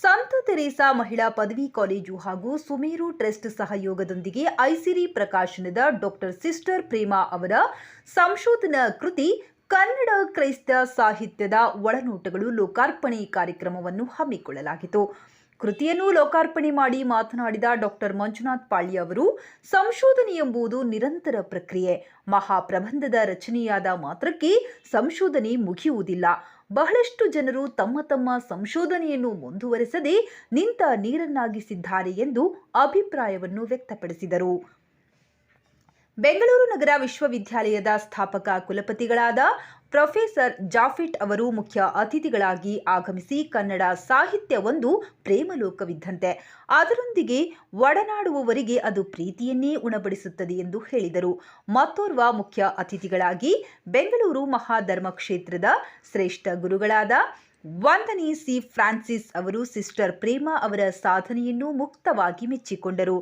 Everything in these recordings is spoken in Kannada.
ಸಂತ ತೆರೇಸಾ ಮಹಿಳಾ ಪದವಿ ಕಾಲೇಜು ಹಾಗೂ ಸುಮೇರು ಟ್ರಸ್ಟ್ ಸಹಯೋಗದೊಂದಿಗೆ ಐಸಿರಿ ಪ್ರಕಾಶನದ ಡಾಕ್ಟರ್ ಸಿಸ್ಟರ್ ಪ್ರೇಮಾ ಅವರ ಸಂಶೋಧನಾ ಕೃತಿ ಕನ್ನಡ ಕ್ರೈಸ್ತ ಸಾಹಿತ್ಯದ ಒಳನೋಟಗಳು ಲೋಕಾರ್ಪಣೆ ಕಾರ್ಯಕ್ರಮವನ್ನು ಹಮ್ಮಿಕೊಳ್ಳಲಾಗಿತ್ತು. ಕೃತಿಯನ್ನು ಲೋಕಾರ್ಪಣೆ ಮಾಡಿ ಮಾತನಾಡಿದ ಡಾಕ್ಟರ್ ಮಂಜುನಾಥ್ ಪಾಳ್ಯ ಅವರು, ಸಂಶೋಧನೆ ಎಂಬುದು ನಿರಂತರ ಪ್ರಕ್ರಿಯೆ. ಮಹಾಪ್ರಬಂಧದ ರಚನೆಯಾದ ಮಾತ್ರಕ್ಕೆ ಸಂಶೋಧನೆ ಮುಗಿಯುವುದಿಲ್ಲ. ಬಹಳಷ್ಟು ಜನರು ತಮ್ಮ ತಮ್ಮ ಸಂಶೋಧನೆಯನ್ನು ಮುಂದುವರೆಸದೆ ನಿಂತ ನೀರನ್ನಾಗಿಸಿದ್ದಾರೆ ಎಂದು ಅಭಿಪ್ರಾಯವನ್ನು ವ್ಯಕ್ತಪಡಿಸಿದರು. ಬೆಂಗಳೂರು ನಗರ ವಿಶ್ವವಿದ್ಯಾಲಯದ ಸ್ಥಾಪಕ ಕುಲಪತಿಗಳಾದ ಪ್ರೊಫೆಸರ್ ಜಾಫಿಟ್ ಅವರು ಮುಖ್ಯ ಅತಿಥಿಗಳಾಗಿ ಆಗಮಿಸಿ ಕನ್ನಡ ಸಾಹಿತ್ಯ ಒಂದು ಪ್ರೇಮಲೋಕವಿದ್ದಂತೆ. ಅದರೊಂದಿಗೆ ಒಡನಾಡುವವರಿಗೆ ಅದು ಪ್ರೀತಿಯನ್ನೇ ಉಣಬಡಿಸುತ್ತದೆ ಎಂದು ಹೇಳಿದರು. ಮತ್ತೋರ್ವ ಮುಖ್ಯ ಅತಿಥಿಗಳಾಗಿ ಬೆಂಗಳೂರು ಮಹಾಧರ್ಮ ಕ್ಷೇತ್ರದ ಶ್ರೇಷ್ಠ ಗುರುಗಳಾದ ವಂದನಿ ಸಿ ಫ್ರಾನ್ಸಿಸ್ ಅವರು ಸಿಸ್ಟರ್ ಪ್ರೇಮ ಅವರ ಸಾಧನೆಯನ್ನು ಮುಕ್ತವಾಗಿ ಮೆಚ್ಚಿಕೊಂಡರು.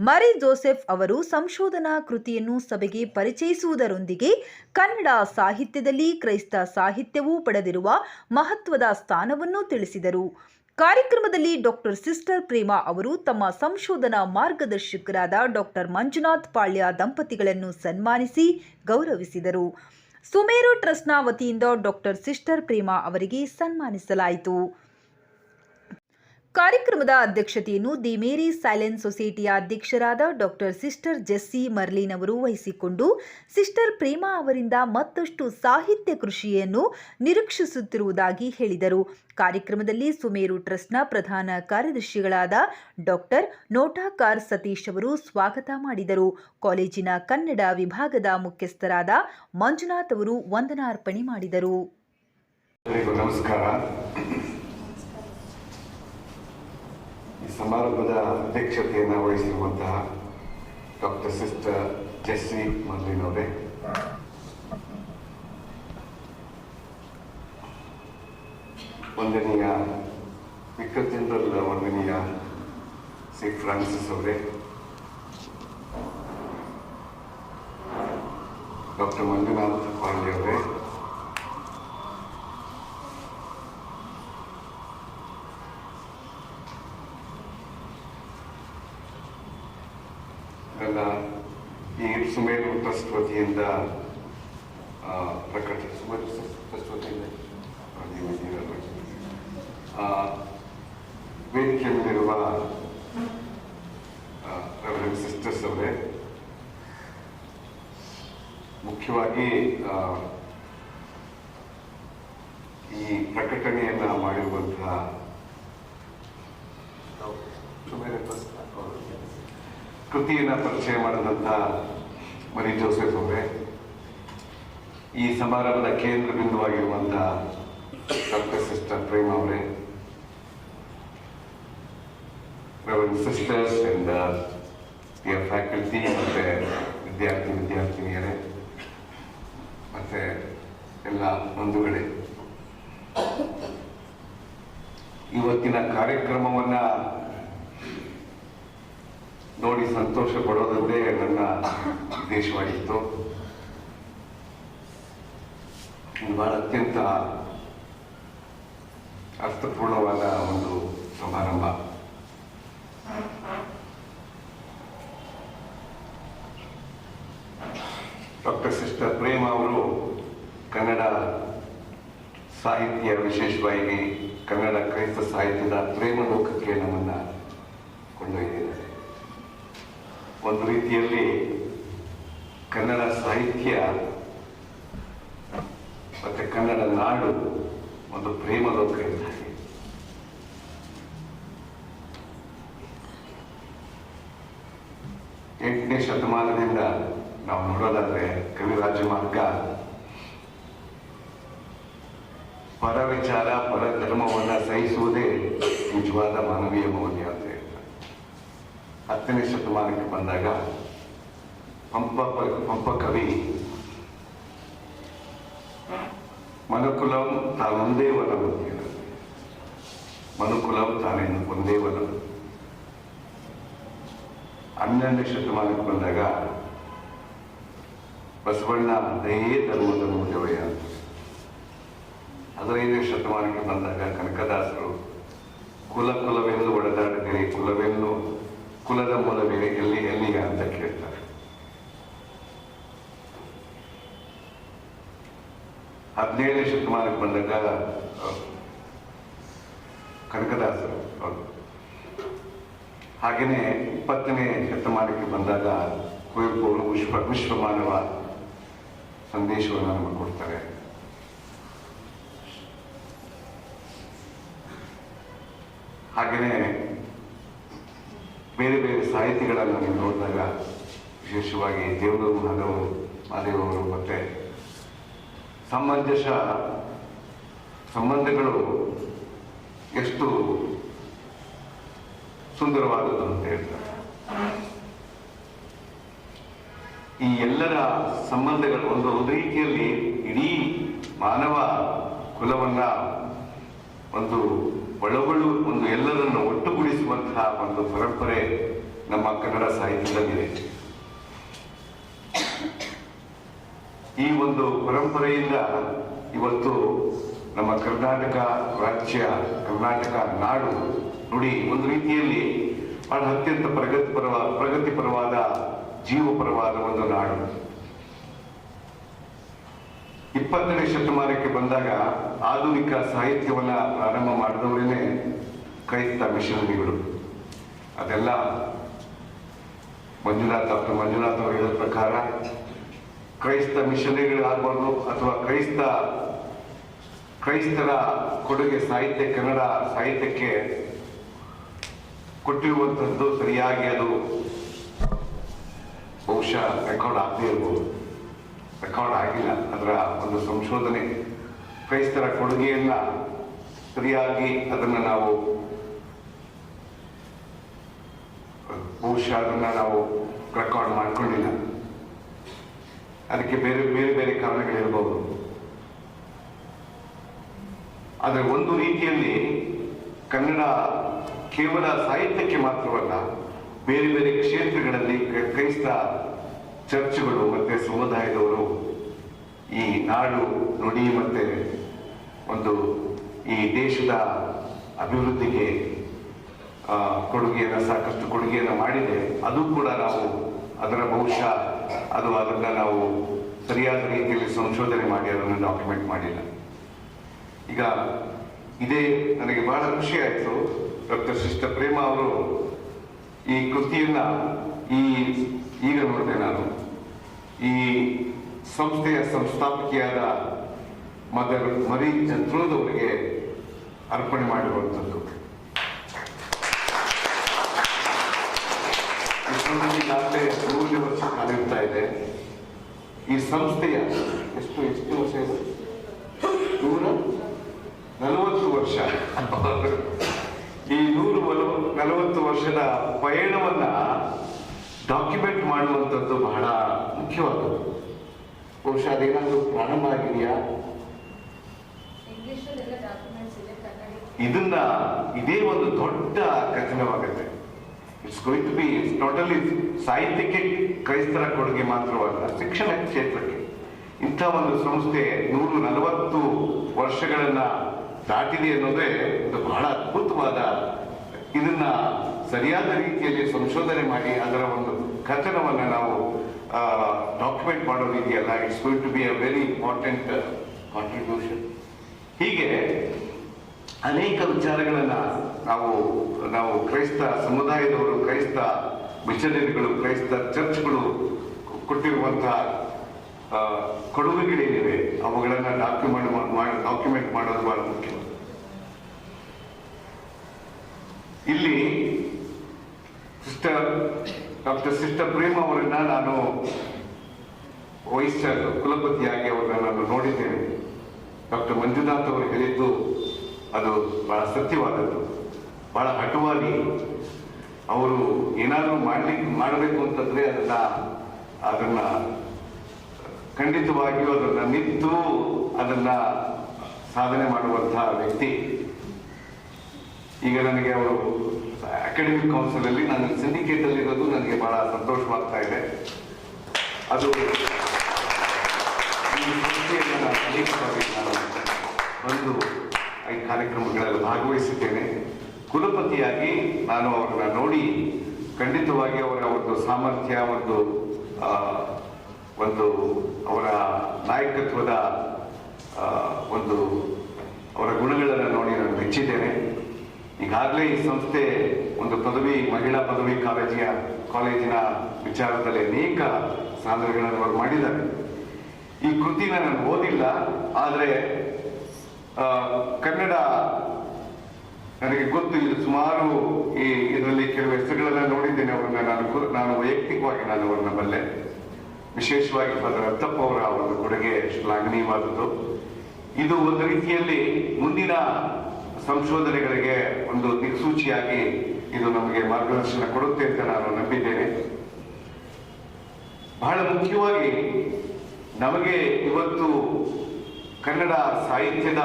ಮರಿ ಜೋಸೆಫ್ ಅವರು ಸಂಶೋಧನಾ ಕೃತಿಯನ್ನು ಸಭೆಗೆ ಪರಿಚಯಿಸುವುದರೊಂದಿಗೆ ಕನ್ನಡ ಸಾಹಿತ್ಯದಲ್ಲಿ ಕ್ರೈಸ್ತ ಸಾಹಿತ್ಯವೂ ಪಡೆದಿರುವ ಮಹತ್ವದ ಸ್ಥಾನವನ್ನು ತಿಳಿಸಿದರು. ಕಾರ್ಯಕ್ರಮದಲ್ಲಿ ಡಾಕ್ಟರ್ ಸಿಸ್ಟರ್ ಪ್ರೇಮಾ ಅವರು ತಮ್ಮ ಸಂಶೋಧನಾ ಮಾರ್ಗದರ್ಶಕರಾದ ಡಾಕ್ಟರ್ ಮಂಜುನಾಥ್ ಪಾಳ್ಯ ದಂಪತಿಗಳನ್ನು ಸನ್ಮಾನಿಸಿ ಗೌರವಿಸಿದರು. ಸುಮೇರು ಟ್ರಸ್ಟ್ನ ವತಿಯಿಂದ ಡಾಕ್ಟರ್ ಸಿಸ್ಟರ್ ಪ್ರೇಮಾ ಅವರಿಗೆ ಸನ್ಮಾನಿಸಲಾಯಿತು. ಕಾರ್ಯಕ್ರಮದ ಅಧ್ಯಕ್ಷತೆಯನ್ನು ದಿ ಮೇರಿ ಸೈಲೆನ್ಸ್ ಸೊಸೈಟಿಯ ಅಧ್ಯಕ್ಷರಾದ ಡಾಕ್ಟರ್ ಸಿಸ್ಟರ್ ಜೆಸ್ಸಿ ಮರ್ಲಿನ್ ಅವರು ವಹಿಸಿಕೊಂಡು ಸಿಸ್ಟರ್ ಪ್ರೇಮಾ ಅವರಿಂದ ಮತ್ತಷ್ಟು ಸಾಹಿತ್ಯ ಕೃಷಿಯನ್ನು ನಿರೀಕ್ಷಿಸುತ್ತಿರುವುದಾಗಿ ಹೇಳಿದರು. ಕಾರ್ಯಕ್ರಮದಲ್ಲಿ ಸುಮೇರು ಟ್ರಸ್ಟ್ನ ಪ್ರಧಾನ ಕಾರ್ಯದರ್ಶಿಗಳಾದ ಡಾಕ್ಟರ್ ನೋಟಾಕಾರ್ ಸತೀಶ್ ಅವರು ಸ್ವಾಗತ ಮಾಡಿದರು. ಕಾಲೇಜಿನ ಕನ್ನಡ ವಿಭಾಗದ ಮುಖ್ಯಸ್ಥರಾದ ಮಂಜುನಾಥ್ ಅವರು ವಂದನಾರ್ಪಣೆ ಮಾಡಿದರು. ಈ ಸಮಾರಂಭದ ಅಧ್ಯಕ್ಷತೆಯನ್ನು ವಹಿಸಿರುವಂತಹ ಡಾಕ್ಟರ್ ಸಿಸ್ಟರ್ ಜೆಸ್ಸಿ ಮಲ್ಲಿನ್ ಅವರೇ. ವಂದನೀಯ ವಿಕ್ರಮ್ ಜನರಲ್ ವಂದನೀಯ ಸಿ ಫ್ರಾನ್ಸಿಸ್ ಅವರೇ. ಡಾಕ್ಟರ್ ಮಂಜುನಾಥ್ ಪಾಂಡೆ ಅವರೇ ನನ್ನ ಈ ಸುಮೇರು ಟ್ರಸ್ಟ್ ವತಿಯಿಂದ ಆ, ಪ್ರಕಟ ಸುಮೇರು ಟ್ರಸ್ಟ್ ವತಿಯಿಂದ ಆ, ನೀವು ಇದ್ದೀರಲ್ವ? ಆ, ವೇದಿಕೆ ಮೇಲಿರುವ ರೆವರೆಂಡ್ ಸಿಸ್ಟರ್ಸ್ ಅವರೇ. ಮುಖ್ಯವಾಗಿ ಈ ಪ್ರಕಟಣೆಯನ್ನ ಮಾಡಿರುವಂತಹ ಕೃತಿಯನ್ನ ಪರಿಚಯ ಮಾಡಿದಂತ ಮರಿ ಜೋಸೆಫ್ ಅವರೇ. ಈ ಸಮಾರಂಭದ ಕೇಂದ್ರ ಬಿಂದುವಾಗಿರುವಂತಹ ಡಾಕ್ಟರ್ ಸಿಸ್ಟರ್ ಪ್ರೇಮ ಅವರೇ. ಸಿಸ್ಟರ್ಸ್ ಅಂಡ್ ಡಿಯರ್ ಫ್ಯಾಕಲ್ಟಿ ಮತ್ತು ವಿದ್ಯಾರ್ಥಿ ವಿದ್ಯಾರ್ಥಿನಿಯರೇ ಮತ್ತೆ ಎಲ್ಲ ಬಂಧುಗಳೇ. ಇವತ್ತಿನ ಕಾರ್ಯಕ್ರಮವನ್ನ ನೋಡಿ ಸಂತೋಷ ಪಡೋದೊಂದೇ ನನ್ನ ಉದ್ದೇಶವಾಗಿತ್ತು. ಬಹಳ ಅತ್ಯಂತ ಅರ್ಥಪೂರ್ಣವಾದ ಒಂದು ಸಮಾರಂಭ ಡಾಕ್ಟರ್ ಸಿಸ್ಟರ್ ಪ್ರೇಮ ಅವರು ಕನ್ನಡ ಸಾಹಿತ್ಯ ವಿಶೇಷವಾಗಿ ಕನ್ನಡ ಕ್ರೈಸ್ತ ಸಾಹಿತ್ಯದ ಪ್ರೇಮ ಲೋಕಕ್ಕೆ ನಮ್ಮನ್ನ ಕೊಂಡೊಯ್ದಿದ್ದಾರೆ. ಒಂದು ರೀತಿಯಲ್ಲಿ ಕನ್ನಡ ಸಾಹಿತ್ಯ ಮತ್ತೆ ಕನ್ನಡ ನಾಡು ಒಂದು ಪ್ರೇಮ ಲೋಕ ಇದ್ದಾರೆ ಎಂಟನೇ ಶತಮಾನದಿಂದ ನಾವು ನೋಡೋದಾದ್ರೆ ಕವಿರಾಜ ಮಾರ್ಗ ಪರ ವಿಚಾರ, ಪರ ಧರ್ಮವನ್ನು ಸಹಿಸುವುದೇ ನಿಜವಾದ ಮಾನವೀಯ ಮೌಲ್ಯ ಅಂತ ಹೇಳ್ತಾರೆ. ಹತ್ತನೇ ಶತಮಾನಕ್ಕೆ ಬಂದಾಗ ಪಂಪ ಪಂಪ ಕವಿ, ಮನುಕುಲಂ ತಾನೊಂದೇ ವನವು. ಮನುಕುಲಂ ತಾನೇ ಒಂದೇ ವನ ಹನ್ನೆರಡನೇ ಶತಮಾನಕ್ಕೆ ಬಂದಾಗ ಬಸವಣ್ಣ ದಯೇ ಧರ್ಮದ ಮೂಲವಯ ಅಂತ. ಹದಿನೈದನೇ ಶತಮಾನಕ್ಕೆ ಬಂದಾಗ ಕನಕದಾಸರು, ಕುಲ ಕುಲವೆಂದು ಒಡೆದಾಡಿದಿರಿ ಕುಲವೆಂದು ಕುಲದ ಮೂಲವೇನೆ, ಎಲ್ಲಿ, ಎಲ್ಲಿಗ ಅಂತ ಕೇಳ್ತಾರೆ. ಹದಿನೇಳನೇ ಶತಮಾನಕ್ಕೆ ಬಂದಾಗ ಕನಕದಾಸರು ಹಾಗೆಯೇ ಇಪ್ಪತ್ತನೇ ಶತಮಾನಕ್ಕೆ ಬಂದಾಗ ಕುವೆಂಪು ಅವರು ವಿಶ್ವ, ವಿಶ್ವಮಾನವ ಸಂದೇಶವನ್ನು ನಮಗೆ ಕೊಡ್ತಾರೆ. ಹಾಗೆಯೇ ಬೇರೆ ಬೇರೆ ಸಾಹಿತಿಗಳನ್ನು ನೀವು ನೋಡಿದಾಗ ವಿಶೇಷವಾಗಿ ದೇವರು ಮಾಧವ್ ಮಾದೇವರು ಮತ್ತೆ ಸಮಂಜಸ ಸಂಬಂಧಗಳು ಎಷ್ಟು ಸುಂದರವಾದದ್ದು ಅಂತ ಹೇಳ್ತಾರೆ. ಈ ಎಲ್ಲರ ಸಂಬಂಧಗಳು ಒಂದು ರೀತಿಯಲ್ಲಿ ಇಡೀ ಮಾನವ ಕುಲವನ್ನ ಒಂದು ಒಳಗೊಳ್ಳು ಒಂದು ಎಲ್ಲರನ್ನು ಒಟ್ಟುಗೂಡಿಸುವಂತಹ ಒಂದು ಪರಂಪರೆ ನಮ್ಮ ಕನ್ನಡ ಸಾಹಿತ್ಯದಲ್ಲಿದೆ. ಈ ಒಂದು ಪರಂಪರೆಯಿಂದ ಇವತ್ತು ನಮ್ಮ ಕರ್ನಾಟಕ ರಾಜ್ಯ, ಕರ್ನಾಟಕ ನಾಡು ನುಡಿ ಒಂದು ರೀತಿಯಲ್ಲಿ ಬಹಳ ಅತ್ಯಂತ ಪ್ರಗತಿಪರವ, ಪ್ರಗತಿಪರವಾದ ಜೀವಪರವಾದ ಒಂದು ನಾಡು. ಇಪ್ಪತ್ತನೇ ಶತಮಾನಕ್ಕೆ ಬಂದಾಗ ಆಧುನಿಕ ಸಾಹಿತ್ಯವನ್ನ ಪ್ರಾರಂಭ ಮಾಡಿದವರೇನೆ ಕ್ರೈಸ್ತ ಮಿಷನರಿಗಳು. ಅದೆಲ್ಲ ಮಂಜುನಾಥ್, ಡಾಕ್ಟರ್ ಮಂಜುನಾಥ್ ಅವರು ಹೇಳಿದ ಪ್ರಕಾರ ಕ್ರೈಸ್ತ ಮಿಷನರಿಗಳಾಗಬಾರ್ದು ಅಥವಾ ಕ್ರೈಸ್ತ, ಕ್ರೈಸ್ತರ ಕೊಡುಗೆ ಸಾಹಿತ್ಯ ಕನ್ನಡ ಸಾಹಿತ್ಯಕ್ಕೆ ಕೊಟ್ಟಿರುವಂಥದ್ದು ಸರಿಯಾಗಿ ಅದು ಬಹುಶಃ ರೆಕಾರ್ಡ್ ಆಗದೇ ಇರ್ಬೋದು ರೆಕಾರ್ಡ್ ಆಗಿಲ್ಲ. ಅದರ ಒಂದು ಸಂಶೋಧನೆ. ಕ್ರೈಸ್ತರ ಕೊಡುಗೆಯನ್ನ ಸರಿಯಾಗಿ ಅದನ್ನು ನಾವು, ಬಹುಶಃ ಅದನ್ನ ನಾವು ರೆಕಾರ್ಡ್ ಮಾಡಿಕೊಂಡಿಲ್ಲ. ಅದಕ್ಕೆ ಬೇರೆ ಬೇರೆ ಬೇರೆ ಕಾರಣಗಳಿರ್ಬೋದು. ಆದರೆ ಒಂದು ರೀತಿಯಲ್ಲಿ ಕನ್ನಡ ಕೇವಲ ಸಾಹಿತ್ಯಕ್ಕೆ ಮಾತ್ರವಲ್ಲ, ಬೇರೆ ಬೇರೆ ಕ್ಷೇತ್ರಗಳಲ್ಲಿ ಕ್ರೈ- ಕ್ರೈಸ್ತ ಚರ್ಚ್ಗಳು ಮತ್ತೆ ಸಮುದಾಯದವರು ಈ ನಾಡು ನುಡಿ ಮತ್ತೆ ಒಂದು ಈ ದೇಶದ ಅಭಿವೃದ್ಧಿಗೆ ಕೊಡುಗೆಯನ್ನು, ಸಾಕಷ್ಟು ಕೊಡುಗೆಯನ್ನು ಮಾಡಿದೆ. ಅದು ಕೂಡ ನಾವು ಅದರ ಬಹುಶಃ ಅದು ಅದನ್ನು ನಾವು ಸರಿಯಾದ ರೀತಿಯಲ್ಲಿ ಸಂಶೋಧನೆ ಮಾಡಿ, ಅದನ್ನು ಡಾಕ್ಯುಮೆಂಟ್ ಮಾಡಿಲ್ಲ. ಈಗ ಇದೇ ನನಗೆ ಬಹಳ ಖುಷಿ ಆಯಿತು. ಡಾಕ್ಟರ್ ಶಿಷ್ಟ ಪ್ರೇಮ ಅವರು ಈ ಕೃತಿಯನ್ನು ಈ, ಈಗ ನೋಡಿದೆ ನಾನು. ಈ ಸಂಸ್ಥೆಯ ಸಂಸ್ಥಾಪಕಿಯಾದ ಮದರ್ ಮರಿ ಜಂತ್ರೋದವರಿಗೆ ಅರ್ಪಣೆ ಮಾಡಿರುವಂಥದ್ದು. ಈಗಾಗಲೇ ನೂರನೇ ವರ್ಷ ಕಾಲಿರ್ತಾ ಇದೆ. ಈ ಸಂಸ್ಥೆಯ ಎಷ್ಟು ಎಷ್ಟು ವರ್ಷ ಇದೆ? ನೂರ ನಲವತ್ತು ವರ್ಷ. ಈ ನೂರು ನಲವ- ನಲವತ್ತು ವರ್ಷದ ಪಯಣವನ್ನ ಡಾಕ್ಯುಮೆಂಟ್ ಮಾಡುವಂಥದ್ದು ಬಹಳ ಮುಖ್ಯವಾದದ್ದು ಬಹುಶಃ ಅದೇನಾದರೂ ಪ್ರಾರಂಭ ಆಗಿದೆಯಾ? ಇದನ್ನ ಇದೇ ಒಂದು ದೊಡ್ಡ ಕಥನವಾಗುತ್ತೆ it's going to be totally ಸಾಹಿತ್ಯಕ್ಕೆ ಕ್ರೈಸ್ತರ ಕೊಡುಗೆ ಮಾತ್ರವಲ್ಲ ಶಿಕ್ಷಣ ಕ್ಷೇತ್ರಕ್ಕೆ. ಇಂಥ ಒಂದು ಸಂಸ್ಥೆ ನೂರು ನಲವತ್ತು ವರ್ಷಗಳನ್ನ ದಾಟಿದೆ ಅನ್ನೋದೇ ಒಂದು ಬಹಳ ಅದ್ಭುತವಾದ ಇದನ್ನ ಸರಿಯಾದ ರೀತಿಯಲ್ಲಿ ಸಂಶೋಧನೆ ಮಾಡಿ ಅದರ ಒಂದು ಕಥನವನ್ನು ನಾವು ಡಾಕ್ಯುಮೆಂಟ್ ಮಾಡೋದು ಇದೆಯಲ್ಲ? It's going to be a very important contribution ಹೀಗೆ ಅನೇಕ ವಿಚಾರಗಳನ್ನು ನಾವು ನಾವು ಕ್ರೈಸ್ತ ಸಮುದಾಯದವರು, ಕ್ರೈಸ್ತ ಮಿಷನರಿಗಳು, ಕ್ರೈಸ್ತ ಚರ್ಚ್ಗಳು ಕೊಟ್ಟಿರುವಂತಹ ಕೊಡುಗೆಗಳೇನಿವೆ, ಅವುಗಳನ್ನ ಡಾಕ್ಯುಮೆಂಟ್ ಮಾಡಿ ಡಾಕ್ಯುಮೆಂಟ್ ಮಾಡೋದು ಬಹಳ ಮುಖ್ಯ. ಇಲ್ಲಿ ಸಿಸ್ಟರ್ ಡಾಕ್ಟರ್ ಸಿಸ್ಟರ್ ಪ್ರೇಮ್ ಅವರನ್ನ ನಾನು ವೈಸ್ ಕುಲಪತಿಯಾಗಿ ಅವರನ್ನ ನಾನು ನೋಡಿದ್ದೇನೆ. ಡಾಕ್ಟರ್ ಮಂಜುನಾಥ್ ಅವರು ಹೇಳಿದ್ದು ಅದು ಬಹಳ ಸತ್ಯವಾದದ್ದು. ಬಹಳ ಹಟುವಾಗಿ ಅವರು ಏನಾದರೂ ಮಾಡ್ಲಿಕ್ಕೆ ಮಾಡಬೇಕು ಅಂತಂದ್ರೆ ಅದನ್ನ ಅದನ್ನ ಖಂಡಿತವಾಗಿಯೂ ಅದನ್ನ ನಿಂತು ಅದನ್ನ ಸಾಧನೆ ಮಾಡುವಂತಹ ವ್ಯಕ್ತಿ. ಈಗ ನನಗೆ ಅವರು ಅಕಾಡೆಮಿಕ್ ಕೌನ್ಸಿಲ್ ಅಲ್ಲಿ ನಾನು ಸಿಂಡಿಕೇಟ್ ಅಲ್ಲಿ ಇರೋದು ನನಗೆ ಬಹಳ ಸಂತೋಷವಾಗ್ತಾ ಇದೆ. ಅದು ಈ ಬಂದು ಈ ಕಾರ್ಯಕ್ರಮಗಳಲ್ಲಿ ಭಾಗವಹಿಸಿದ್ದೇನೆ. ಕುಲಪತಿಯಾಗಿ ನಾನು ಅವ್ರನ್ನ ನೋಡಿ ಖಂಡಿತವಾಗಿ ಅವರ ಒಂದು ಸಾಮರ್ಥ್ಯ, ಒಂದು ಒಂದು ಅವರ ನಾಯಕತ್ವದ ಒಂದು ಅವರ ಗುಣಗಳನ್ನು ನೋಡಿ ನಾನು ಮೆಚ್ಚಿದ್ದೇನೆ. ಈಗಾಗಲೇ ಈ ಸಂಸ್ಥೆ ಒಂದು ಪದವಿ, ಮಹಿಳಾ ಪದವಿ ಕಾಲೇಜಿನ ಕಾಲೇಜಿನ ವಿಚಾರದಲ್ಲಿ ಅನೇಕ ಸಾಧನೆಗಳನ್ನು ಅವರು ಮಾಡಿದ್ದಾರೆ. ಈ ಕೃತಿನ ನಾನು ಓದಿಲ್ಲ, ಆದರೆ ಕನ್ನಡ ನನಗೆ ಗೊತ್ತು. ಇದು ಸುಮಾರು ಈ ಇದರಲ್ಲಿ ಕೆಲವು ಹೆಸರುಗಳನ್ನ ನೋಡಿದ್ದೇನೆ. ಅವರನ್ನ ನಾನು ನಾನು ವೈಯಕ್ತಿಕವಾಗಿ ನಾನು ಅವರನ್ನ ಬಲ್ಲೆ. ವಿಶೇಷವಾಗಿ ಫಾದರ್ ಅತ್ತಪ್ಪ ಅವರ ಒಂದು ಕೊಡುಗೆ ಶ್ಲಾಘನೀಯವಾದದ್ದು. ಇದು ಒಂದು ರೀತಿಯಲ್ಲಿ ಮುಂದಿನ ಸಂಶೋಧನೆಗಳಿಗೆ ಒಂದು ದಿಕ್ಸೂಚಿಯಾಗಿ ಇದು ನಮಗೆ ಮಾರ್ಗದರ್ಶನ ಕೊಡುತ್ತೆ ಅಂತ ನಾನು ನಂಬಿದ್ದೇನೆ. ಬಹಳ ಮುಖ್ಯವಾಗಿ ನಮಗೆ ಇವತ್ತು ಕನ್ನಡ ಸಾಹಿತ್ಯದ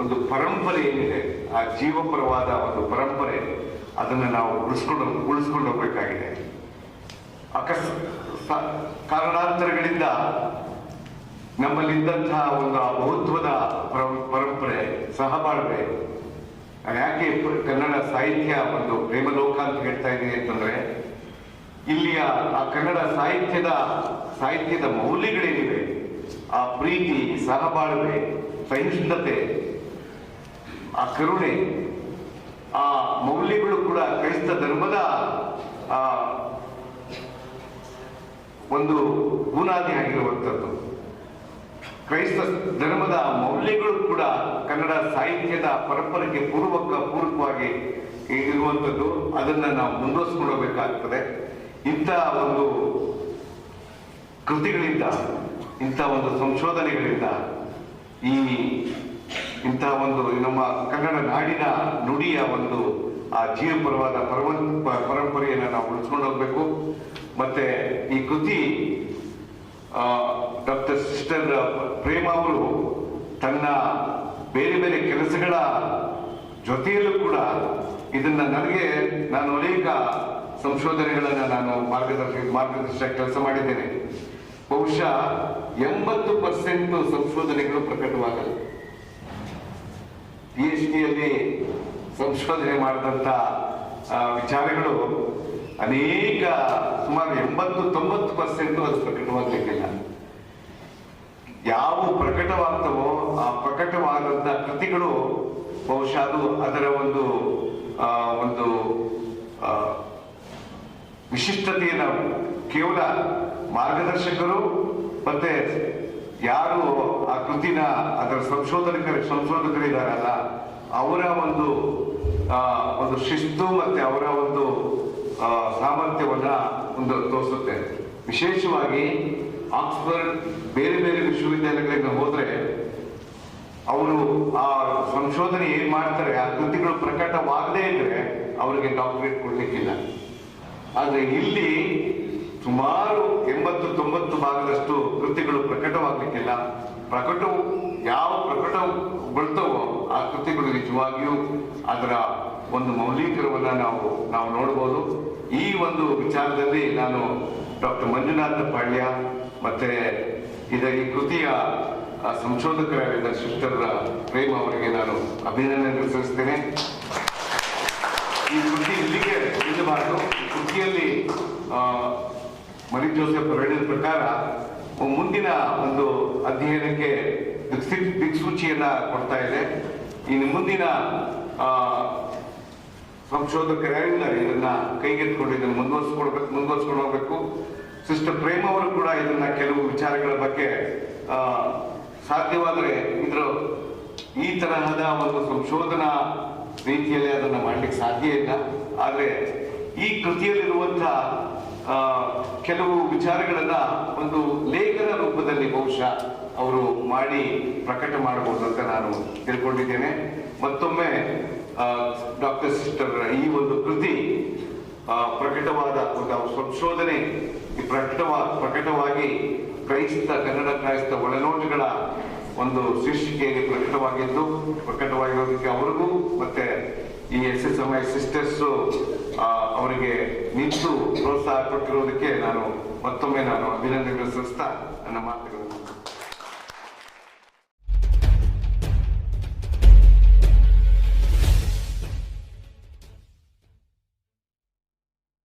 ಒಂದು ಪರಂಪರೆ ಏನಿದೆ, ಆ ಜೀವಪರವಾದ ಒಂದು ಪರಂಪರೆ, ಅದನ್ನು ನಾವು ಉಳಿಸ್ಕೊಂಡು ಉಳಿಸ್ಕೊಂಡು ಹೋಗ್ಬೇಕಾಗಿದೆ. ಅಕಸ್ ಕಾರಣಾಂತರಗಳಿಂದ ನಮ್ಮಲ್ಲಿದ್ದಂತಹ ಒಂದು ಆ ಬಹುತ್ವದ ಪರಂಪರೆ ಸಹಬಾಳ್ವೆ. ಯಾಕೆ ಕನ್ನಡ ಸಾಹಿತ್ಯ ಒಂದು ಪ್ರೇಮಲೋಕ ಅಂತ ಹೇಳ್ತಾ ಇದ್ದೀನಿ ಅಂತಂದ್ರೆ, ಇಲ್ಲಿಯ ಆ ಕನ್ನಡ ಸಾಹಿತ್ಯದ ಸಾಹಿತ್ಯದ ಮೌಲ್ಯಗಳೇನಿವೆ? ಆ ಪ್ರೀತಿ, ಸಹಬಾಳ್ವೆ, ಸಹಿಷ್ಣುತೆ, ಆ ಕರುಣೆ, ಆ ಮೌಲ್ಯಗಳು ಕೂಡ ಕ್ರೈಸ್ತ ಧರ್ಮದ, ಆ ಒಂದು ಬುನಾದಿ ಆಗಿರುವಂಥದ್ದು. ಕ್ರೈಸ್ತ ಧರ್ಮದ ಮೌಲ್ಯಗಳು ಕೂಡ ಕನ್ನಡ ಸಾಹಿತ್ಯದ ಪರಂಪರೆಗೆ ಪೂರ್ವಕ ಪೂರಕವಾಗಿ ಇರುವಂಥದ್ದು, ಅದನ್ನು ನಾವು ಮುಂದುವರಿಸ್ಕೊಳ್ಬೇಕಾಗ್ತದೆ ಹೋಗ್ಬೇಕಾಗ್ತದೆ ಇಂಥ ಒಂದು ಕೃತಿಗಳಿಂದ, ಇಂಥ ಒಂದು ಸಂಶೋಧನೆಗಳಿಂದ ಈ ಇಂಥ ಒಂದು ನಮ್ಮ ಕನ್ನಡ ನಾಡಿನ ನುಡಿಯ ಒಂದು ಆ ಜೀವಪರವಾದ ಪರವ, ಪರಂಪರೆಯನ್ನು ನಾವು ಉಳಿಸ್ಕೊಂಡು ಹೋಗ್ಬೇಕು. ಮತ್ತೆ ಈ ಕೃತಿ ಡಾಕ್ಟರ್ ಸಿಸ್ಟರ್ ಪ್ರೇಮ ಅವರು ತನ್ನ ಬೇರೆ ಬೇರೆ ಕೆಲಸಗಳ ಜೊತೆಯಲ್ಲೂ ಕೂಡ ಇದನ್ನ ನನಗೆ ನಾನು ಅನೇಕ ಸಂಶೋಧನೆಗಳನ್ನು ನಾನು ಮಾರ್ಗದರ್ಶಿ ಮಾರ್ಗದರ್ಶಕ ಕೆಲಸ ಮಾಡಿದ್ದೇನೆ. ಬಹುಶಃ ಎಂಬತ್ತು ಪರ್ಸೆಂಟ್ ಸಂಶೋಧನೆಗಳು ಪ್ರಕಟವಾಗಲ್ಲ ಪಿ ಎಚ್ ಡಿಯಲ್ಲಿ ಸಂಶೋಧನೆ ಮಾಡಿದಂಥ ವಿಚಾರಗಳು ಅನೇಕ, ಸುಮಾರು ಎಂಬತ್ತು, ತೊಂಬತ್ತು ಪರ್ಸೆಂಟ್ ಅದು ಪ್ರಕಟವಾಗಲಿಕ್ಕಿಲ್ಲ. ಯಾವ ಪ್ರಕಟವಾಗ್ತವೋ ಆ ಪ್ರಕಟವಾದಂಥ ಕೃತಿಗಳು ಬಹುಶಃ ಅದು ಅದರ ಒಂದು ಒಂದು ವಿಶಿಷ್ಟತೆಯನ್ನು ಕೇವಲ ಮಾರ್ಗದರ್ಶಕರು ಮತ್ತೆ ಯಾರು ಆ ಕೃತಿನ ಅದರ ಸಂಶೋಧಕರು ಸಂಶೋಧಕರಿದ್ದಾರಲ್ಲ ಅವರ ಒಂದು ಒಂದು ಶಿಸ್ತು ಮತ್ತೆ ಅವರ ಒಂದು ಸಾಮರ್ಥ್ಯವನ್ನ ಒಂದು ತೋರಿಸುತ್ತೆ. ವಿಶೇಷವಾಗಿ ಆಕ್ಸ್ಫರ್ಡ್ ಬೇರೆ ಬೇರೆ ವಿಶ್ವವಿದ್ಯಾಲಯಗಳಿಗೆ ಹೋದ್ರೆ ಅವರು ಆ ಸಂಶೋಧನೆ ಏನ್ ಮಾಡ್ತಾರೆ, ಆ ಕೃತಿಗಳು ಪ್ರಕಟವಾಗದೇ ಇದ್ರೆ ಅವರಿಗೆ ಡಾಕ್ಟರೇಟ್ ಕೊಡ್ಲಿಕ್ಕಿಲ್ಲ. ಆದ್ರೆ ಇಲ್ಲಿ ಸುಮಾರು ಎಂಬತ್ತು, ತೊಂಬತ್ತು ಭಾಗದಷ್ಟು ಕೃತಿಗಳು ಪ್ರಕಟವಾಗಲಿಕ್ಕಿಲ್ಲ. ಪ್ರಕಟವು ಯಾವ ಪ್ರಕಟಗೊಳ್ತವೋ ಆ ಕೃತಿಗಳು ನಿಜವಾಗಿಯೂ ಅದರ ಒಂದು ಮೌಲ್ಯೀಕರವನ್ನ ನಾವು ನಾವು ನೋಡಬಹುದು ಈ ಒಂದು ವಿಚಾರದಲ್ಲಿ ನಾನು ಡಾಕ್ಟರ್ ಮಂಜುನಾಥ ಪಾಳ್ಯ ಮತ್ತೆ ಇದ ಈ ಕೃತಿಯ ಸಂಶೋಧಕರಾಗಿದ್ದ ಸಂಶೋಧಕರಾದ ಸಿಸ್ಟರ್ ಪ್ರೇಮ ಅವರಿಗೆ ನಾನು ಅಭಿನಂದನೆ ಸಲ್ಲಿಸ್ತೇನೆ. ಈ ಕೃತಿ ಇಲ್ಲಿಗೆ ನಿಲ್ಲಬಾರದು ಈ ಕೃತಿಯಲ್ಲಿ ಮರಿ ಜೋಸೆಫ್ ಹೇಳಿದ ಪ್ರಕಾರ ಮುಂದಿನ ಒಂದು ಅಧ್ಯಯನಕ್ಕೆ ದಿಕ್ಸಿ- ದಿಕ್ಸೂಚಿಯನ್ನ ಕೊಡ್ತಾ ಇದೆ. ಇನ್ನು ಮುಂದಿನ ಆ, ಸಂಶೋಧಕರು ಯಾರಿದ್ದಾರೆ? ಇದನ್ನ ಕೈಗೆತ್ಕೊಂಡು ಇದನ್ನು ಮುಂದುವರಿಸ್ಕೊಡ್ಬೇಕು ಮುಂದುವರ್ಸ್ಕೊಂಡು ಹೋಗ್ಬೇಕು. ಸಿಸ್ಟರ್ ಪ್ರೇಮ್ ಅವರು ಕೂಡ ಇದನ್ನ ಕೆಲವು ವಿಚಾರಗಳ ಬಗ್ಗೆ ಸಾಧ್ಯವಾದರೆ ಇದ್ರ ಈ ತರಹದ ಒಂದು ಸಂಶೋಧನಾ ರೀತಿಯಲ್ಲಿ ಅದನ್ನು ಮಾಡ್ಲಿಕ್ಕೆ ಸಾಧ್ಯ ಇಲ್ಲ. ಆದ್ರೆ ಈ ಕೃತಿಯಲ್ಲಿರುವಂತ ಕೆಲವು ವಿಚಾರಗಳನ್ನ ಒಂದು ಲೇಖನ ರೂಪದಲ್ಲಿ ಬಹುಶಃ ಅವರು ಮಾಡಿ ಪ್ರಕಟ ಮಾಡಬಹುದು ಅಂತ ನಾನು ತಿಳ್ಕೊಂಡಿದ್ದೇನೆ. ಮತ್ತೊಮ್ಮೆ ಡಾಕ್ಟರ್ ಸಿಸ್ಟರ್ ಈ ಒಂದು ಕೃತಿ ಪ್ರಕಟವಾದ ಒಂದು ಸಂಶೋಧನೆ ಪ್ರಕಟವಾ, ಪ್ರಕಟವಾಗಿ ಕ್ರೈಸ್ತ ಕನ್ನಡ ಕ್ರೈಸ್ತ ಒಳನೋಟಗಳ ಒಂದು ಶೀರ್ಷಿಕೆಯಲ್ಲಿ ಪ್ರಕಟವಾಗಿದ್ದು ಪ್ರಕಟವಾಗಿರೋದಕ್ಕೆ ಅವ್ರಿಗೂ ಮತ್ತೆ ಈ S S M I sisters ಅವರಿಗೆ ನಿಂತು ಪ್ರೋತ್ಸಾಹ ಕೊಟ್ಟಿರೋದಕ್ಕೆ ನಾನು ಮತ್ತೊಮ್ಮೆ ನಾನು ಅಭಿನಂದನೆ ಸಲ್ಲಿಸ್ತಾ ನನ್ನ ಮಾತುಗಳನ್ನು